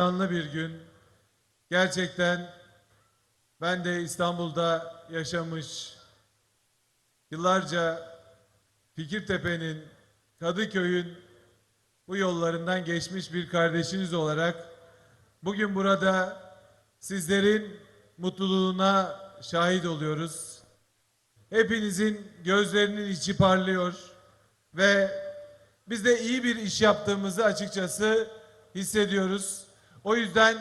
Heyecanlı bir gün. Gerçekten ben de İstanbul'da yaşamış, yıllarca Fikirtepe'nin, Kadıköy'ün bu yollarından geçmiş bir kardeşiniz olarak bugün burada sizlerin mutluluğuna şahit oluyoruz. Hepinizin gözlerinin içi parlıyor ve biz de iyi bir iş yaptığımızı açıkçası hissediyoruz. O yüzden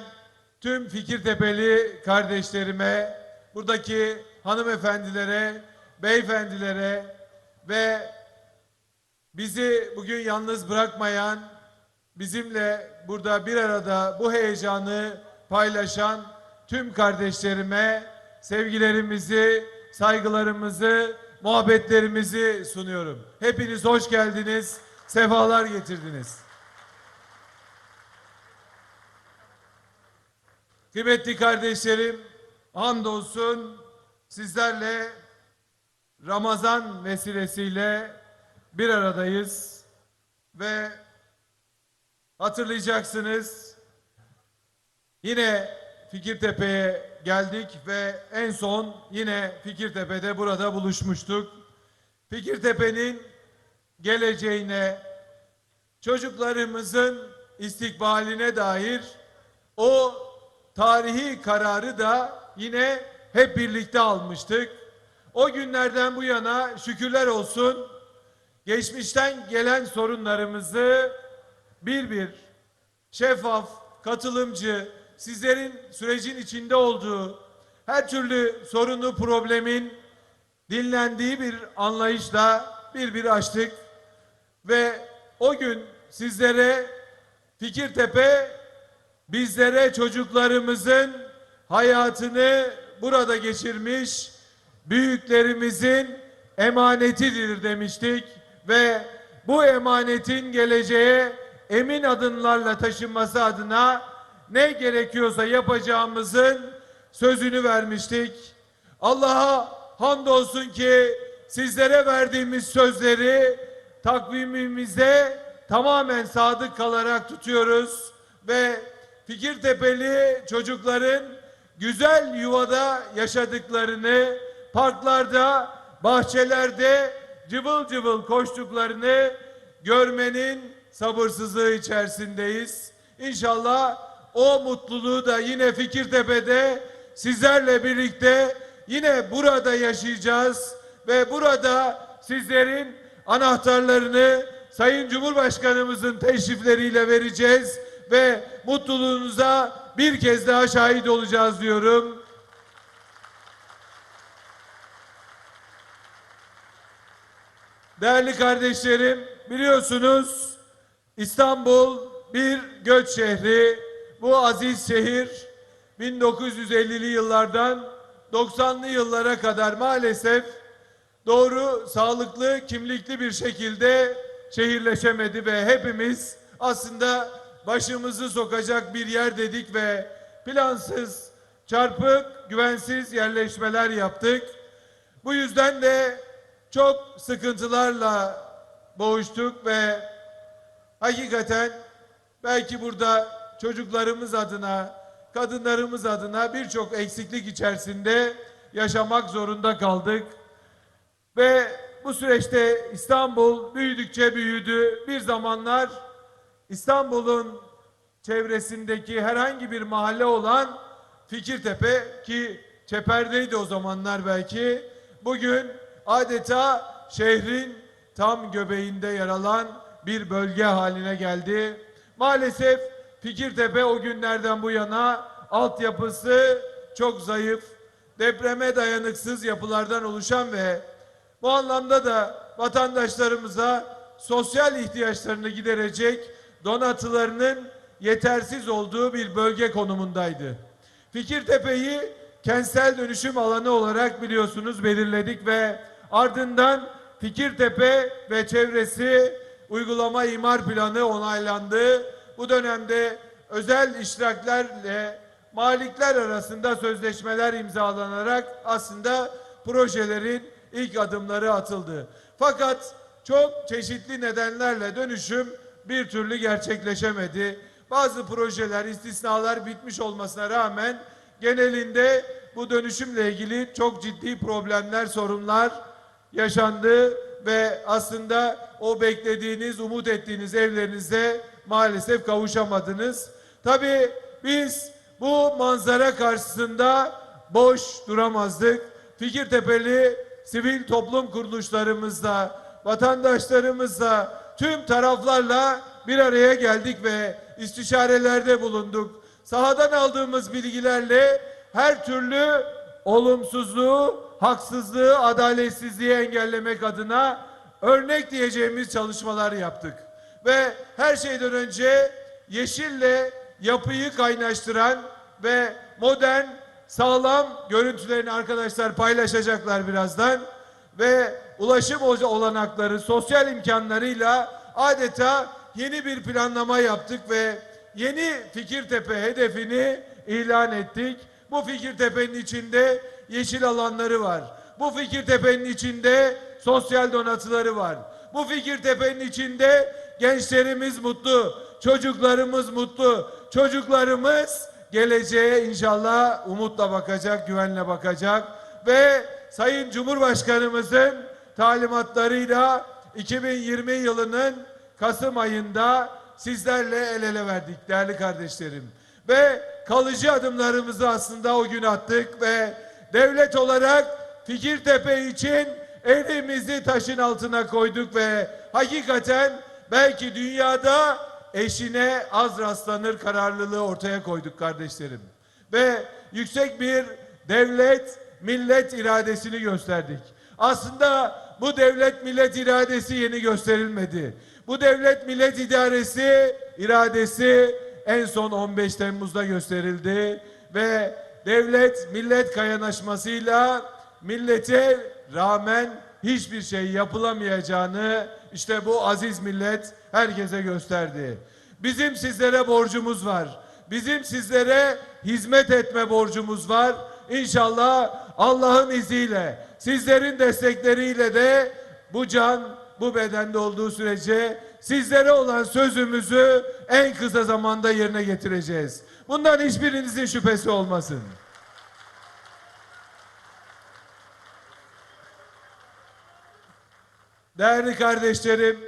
tüm Fikirtepeli kardeşlerime, buradaki hanımefendilere, beyefendilere ve bizi bugün yalnız bırakmayan, bizimle burada bir arada bu heyecanı paylaşan tüm kardeşlerime sevgilerimizi, saygılarımızı, muhabbetlerimizi sunuyorum. Hepiniz hoş geldiniz, sefalar getirdiniz. Kıymetli kardeşlerim, andolsun sizlerle Ramazan vesilesiyle bir aradayız ve hatırlayacaksınız yine Fikirtepe'ye geldik ve en son yine Fikirtepe'de burada buluşmuştuk. Fikirtepe'nin geleceğine, çocuklarımızın istikbaline dair o tarihi kararı da yine hep birlikte almıştık. O günlerden bu yana şükürler olsun geçmişten gelen sorunlarımızı bir bir şeffaf, katılımcı, sizlerin sürecin içinde olduğu her türlü sorunu, problemin dinlendiği bir anlayışla bir bir açtık ve o gün sizlere Fikirtepe bizlere çocuklarımızın hayatını burada geçirmiş büyüklerimizin emanetidir demiştik ve bu emanetin geleceğe emin adımlarla taşınması adına ne gerekiyorsa yapacağımızın sözünü vermiştik. Allah'a hamdolsun ki sizlere verdiğimiz sözleri takvimimize tamamen sadık kalarak tutuyoruz ve Fikirtepeli çocukların güzel yuvada yaşadıklarını, parklarda, bahçelerde cıvıl cıvıl koştuklarını görmenin sabırsızlığı içerisindeyiz. İnşallah o mutluluğu da yine Fikirtepe'de sizlerle birlikte yine burada yaşayacağız ve burada sizlerin anahtarlarını Sayın Cumhurbaşkanımızın teşrifleriyle vereceğiz ve mutluluğunuza bir kez daha şahit olacağız diyorum. Değerli kardeşlerim, biliyorsunuz İstanbul bir göç şehri. Bu aziz şehir 1950'li yıllardan 90'lı yıllara kadar maalesef doğru, sağlıklı, kimlikli bir şekilde şehirleşemedi ve hepimiz aslında başımızı sokacak bir yer dedik ve plansız, çarpık, güvensiz yerleşmeler yaptık. Bu yüzden de çok sıkıntılarla boğuştuk ve hakikaten belki burada çocuklarımız adına, kadınlarımız adına birçok eksiklik içerisinde yaşamak zorunda kaldık. Ve bu süreçte İstanbul büyüdükçe büyüdü. Bir zamanlar İstanbul'un çevresindeki herhangi bir mahalle olan Fikirtepe ki Çeper'deydi o zamanlar belki. Bugün adeta şehrin tam göbeğinde yer alan bir bölge haline geldi. Maalesef Fikirtepe o günlerden bu yana altyapısı çok zayıf, depreme dayanıksız yapılardan oluşan ve bu anlamda da vatandaşlarımıza sosyal ihtiyaçlarını giderecek donatılarının yetersiz olduğu bir bölge konumundaydı. Fikirtepe'yi kentsel dönüşüm alanı olarak biliyorsunuz belirledik ve ardından Fikirtepe ve çevresi uygulama imar planı onaylandı. Bu dönemde özel iştiraklerle malikler arasında sözleşmeler imzalanarak aslında projelerin ilk adımları atıldı. Fakat çok çeşitli nedenlerle dönüşüm bir türlü gerçekleşemedi. bazı projeler, istisnalar bitmiş olmasına rağmen genelinde bu dönüşümle ilgili çok ciddi problemler, sorunlar yaşandı ve aslında o beklediğiniz, umut ettiğiniz evlerinize maalesef kavuşamadınız. Tabii biz bu manzara karşısında boş duramazdık. Fikirtepeli sivil toplum kuruluşlarımızla, vatandaşlarımızla, tüm taraflarla bir araya geldik ve istişarelerde bulunduk. Sahadan aldığımız bilgilerle her türlü olumsuzluğu, haksızlığı, adaletsizliği engellemek adına örnek diyeceğimiz çalışmalar yaptık. Ve her şeyden önce yeşille yapıyı kaynaştıran ve modern, sağlam görüntülerini arkadaşlar paylaşacaklar birazdan. Ve ulaşım olanakları, sosyal imkanlarıyla adeta yeni bir planlama yaptık ve yeni Fikirtepe hedefini ilan ettik. Bu Fikirtepe'nin içinde yeşil alanları var. Bu Fikirtepe'nin içinde sosyal donatıları var. Bu Fikirtepe'nin içinde gençlerimiz mutlu, çocuklarımız mutlu. Çocuklarımız geleceğe inşallah umutla bakacak, güvenle bakacak ve Sayın Cumhurbaşkanımızın talimatlarıyla 2020 yılının Kasım ayında sizlerle el ele verdik değerli kardeşlerim. Ve kalıcı adımlarımızı aslında o gün attık ve devlet olarak Fikirtepe için elimizi taşın altına koyduk ve hakikaten belki dünyada eşine az rastlanır kararlılığı ortaya koyduk kardeşlerim. Ve yüksek bir devlet millet iradesini gösterdik. Aslında bu devlet millet iradesi yeni gösterilmedi. Bu devlet millet idaresi iradesi en son 15 Temmuz'da gösterildi ve devlet millet kayanaşmasıyla millete rağmen hiçbir şey yapılamayacağını işte bu aziz millet herkese gösterdi. Bizim sizlere borcumuz var. Bizim sizlere hizmet etme borcumuz var. İnşallah Allah'ın izniyle, sizlerin destekleriyle de bu can bu bedende olduğu sürece sizlere olan sözümüzü en kısa zamanda yerine getireceğiz. Bundan hiçbirinizin şüphesi olmasın. Değerli kardeşlerim,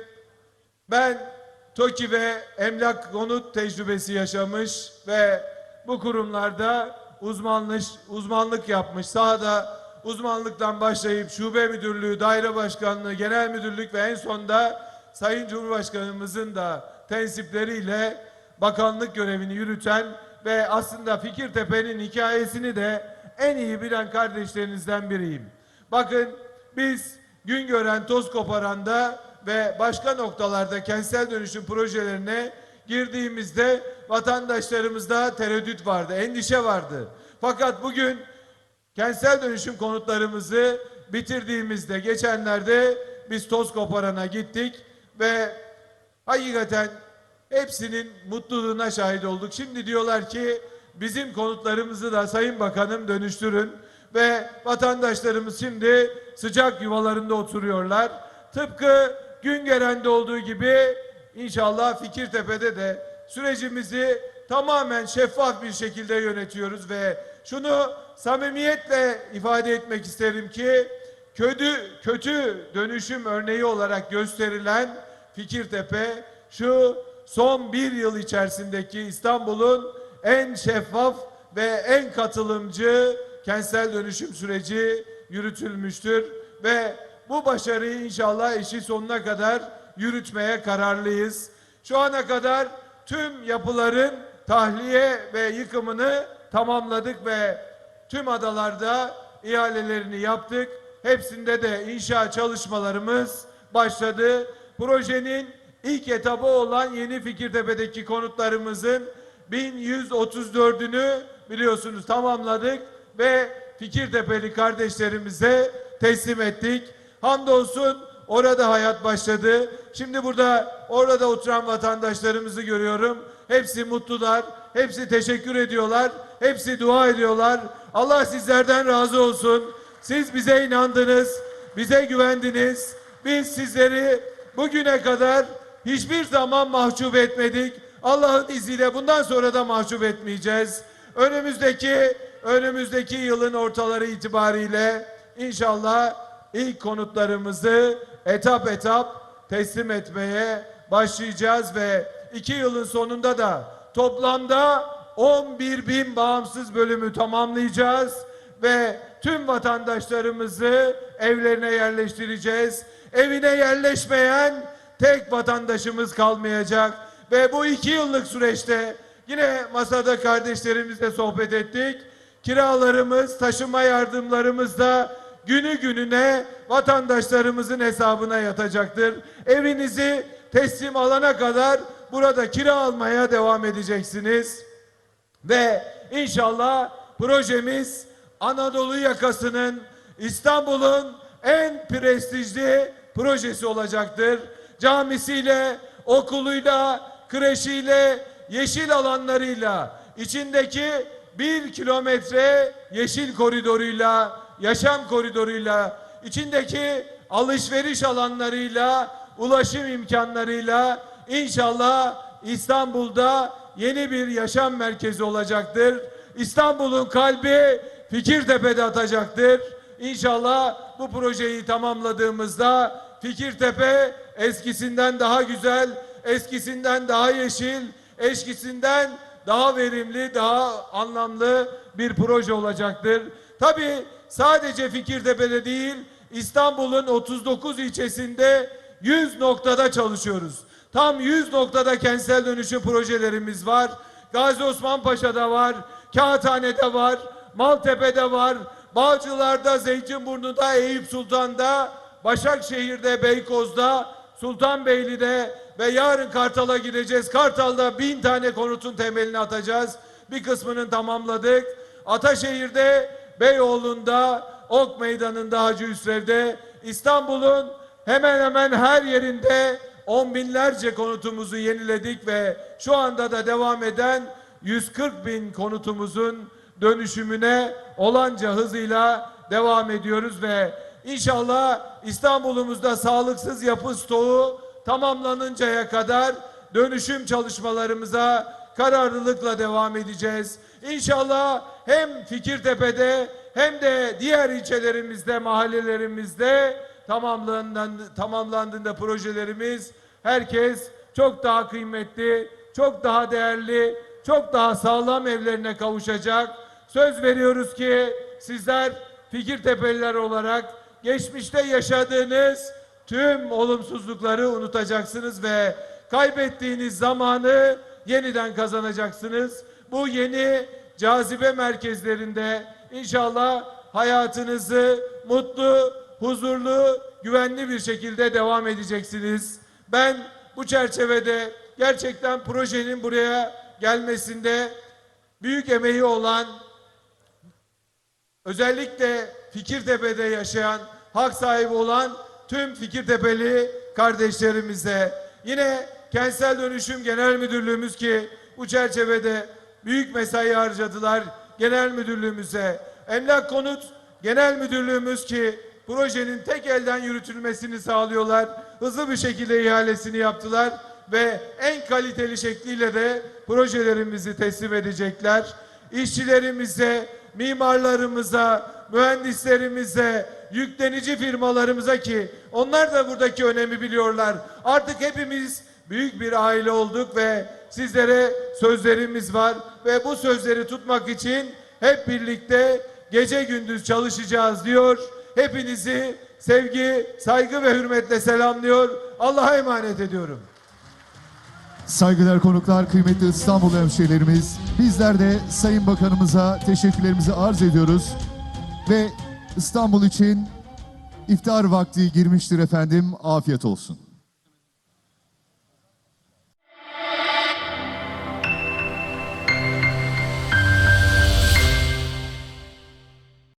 ben TOKİ ve emlak konut tecrübesi yaşamış ve bu kurumlarda uzmanlık, uzmanlık yapmış. Sahada uzmanlıktan başlayıp şube müdürlüğü, daire başkanlığı, genel müdürlük ve en sonda Sayın Cumhurbaşkanımızın da tensipleriyle bakanlık görevini yürüten ve aslında Fikirtepe'nin hikayesini de en iyi bilen kardeşlerinizden biriyim. Bakın biz gün gören toz koparanda ve başka noktalarda kentsel dönüşüm projelerine girdiğimizde vatandaşlarımızda tereddüt vardı, endişe vardı. Fakat bugün kentsel dönüşüm konutlarımızı bitirdiğimizde geçenlerde biz toz koparana gittik ve hakikaten hepsinin mutluluğuna şahit olduk. Şimdi diyorlar ki bizim konutlarımızı da Sayın Bakanım dönüştürün ve vatandaşlarımız şimdi sıcak yuvalarında oturuyorlar. Tıpkı Güngeren'de olduğu gibi inşallah Fikirtepe'de de sürecimizi tamamen şeffaf bir şekilde yönetiyoruz ve şunu samimiyetle ifade etmek isterim ki kötü kötü dönüşüm örneği olarak gösterilen Fikirtepe şu son bir yıl içerisindeki İstanbul'un en şeffaf ve en katılımcı kentsel dönüşüm süreci yürütülmüştür ve bu başarıyı inşallah işi sonuna kadar yürütmeye kararlıyız. Şu ana kadar tüm yapıların tahliye ve yıkımını tamamladık ve tüm adalarda ihalelerini yaptık. Hepsinde de inşa çalışmalarımız başladı. Projenin ilk etabı olan Yeni Fikirtepe'deki konutlarımızın 1134'ünü biliyorsunuz tamamladık ve Fikirtepeli kardeşlerimize teslim ettik. Hamdolsun orada hayat başladı. Şimdi burada orada oturan vatandaşlarımızı görüyorum. Hepsi mutlular. Hepsi teşekkür ediyorlar. Hepsi dua ediyorlar. Allah sizlerden razı olsun. Siz bize inandınız. Bize güvendiniz. Biz sizleri bugüne kadar hiçbir zaman mahcup etmedik. Allah'ın izniyle bundan sonra da mahcup etmeyeceğiz. Önümüzdeki önümüzdeki yılın ortaları itibariyle inşallah ilk konutlarımızı etap etap teslim etmeye başlayacağız ve iki yılın sonunda da toplamda 11 bin bağımsız bölümü tamamlayacağız ve tüm vatandaşlarımızı evlerine yerleştireceğiz. Evine yerleşmeyen tek vatandaşımız kalmayacak ve bu iki yıllık süreçte yine masada kardeşlerimizle sohbet ettik. Kiralarımız, taşıma yardımlarımız da günü gününe vatandaşlarımızın hesabına yatacaktır. Evinizi teslim alana kadar burada kira almaya devam edeceksiniz. Ve inşallah projemiz Anadolu yakasının İstanbul'un en prestijli projesi olacaktır. Camisiyle, okuluyla, kreşiyle, yeşil alanlarıyla, içindeki bir kilometre yeşil koridoruyla, yaşam koridoruyla, içindeki alışveriş alanlarıyla, ulaşım imkanlarıyla inşallah İstanbul'da yeni bir yaşam merkezi olacaktır. İstanbul'un kalbi Fikirtepe'de atacaktır. İnşallah bu projeyi tamamladığımızda Fikirtepe eskisinden daha güzel, eskisinden daha yeşil, eskisinden daha verimli, daha anlamlı bir proje olacaktır. Tabii sadece Fikirtepe'de değil, İstanbul'un 39 ilçesinde 100 noktada çalışıyoruz. Tam 100 noktada kentsel dönüşüm projelerimiz var. Gazi Osman Paşa'da var, Kağıthane'de var, Maltepe'de var, Bağcılar'da, Zeytinburnu'da, Eyüp Sultan'da, Başakşehir'de, Beykoz'da, Sultanbeyli'de ve yarın Kartal'a gideceğiz. Kartal'da bin tane konutun temelini atacağız. Bir kısmını tamamladık. Ataşehir'de, Beyoğlu'nda, Ok Meydanı'nda, Hacı Hüsrev'de, İstanbul'un hemen hemen her yerinde on binlerce konutumuzu yeniledik ve şu anda da devam eden 140 bin konutumuzun dönüşümüne olanca hızıyla devam ediyoruz ve inşallah İstanbul'umuzda sağlıksız yapı stoğu tamamlanıncaya kadar dönüşüm çalışmalarımıza kararlılıkla devam edeceğiz. İnşallah hem Fikirtepe'de hem de diğer ilçelerimizde, mahallelerimizde tamamlandığında, tamamlandığında projelerimiz herkes çok daha kıymetli, çok daha değerli, çok daha sağlam evlerine kavuşacak. Söz veriyoruz ki sizler Fikirtepeliler olarak geçmişte yaşadığınız tüm olumsuzlukları unutacaksınız ve kaybettiğiniz zamanı yeniden kazanacaksınız. Bu yeni cazibe merkezlerinde inşallah hayatınızı mutlu, huzurlu, güvenli bir şekilde devam edeceksiniz. Ben bu çerçevede gerçekten projenin buraya gelmesinde büyük emeği olan özellikle Fikirtepe'de yaşayan, hak sahibi olan tüm Fikirtepeli kardeşlerimize, yine Kentsel Dönüşüm Genel Müdürlüğümüz ki bu çerçevede büyük mesai harcadılar genel müdürlüğümüze, Emlak Konut Genel Müdürlüğümüz ki projenin tek elden yürütülmesini sağlıyorlar. Hızlı bir şekilde ihalesini yaptılar ve en kaliteli şekliyle de projelerimizi teslim edecekler. İşçilerimize, mimarlarımıza, mühendislerimize, yüklenici firmalarımıza ki onlar da buradaki önemi biliyorlar. Artık hepimiz büyük bir aile olduk ve sizlere sözlerimiz var ve bu sözleri tutmak için hep birlikte gece gündüz çalışacağız diyor. Hepinizi sevgi, saygı ve hürmetle selamlıyor. Allah'a emanet ediyorum. Saygıdeğer konuklar, kıymetli İstanbul hemşehrilerimiz, bizler de Sayın Bakanımıza teşekkürlerimizi arz ediyoruz. Ve İstanbul için iftar vakti girmiştir efendim, afiyet olsun.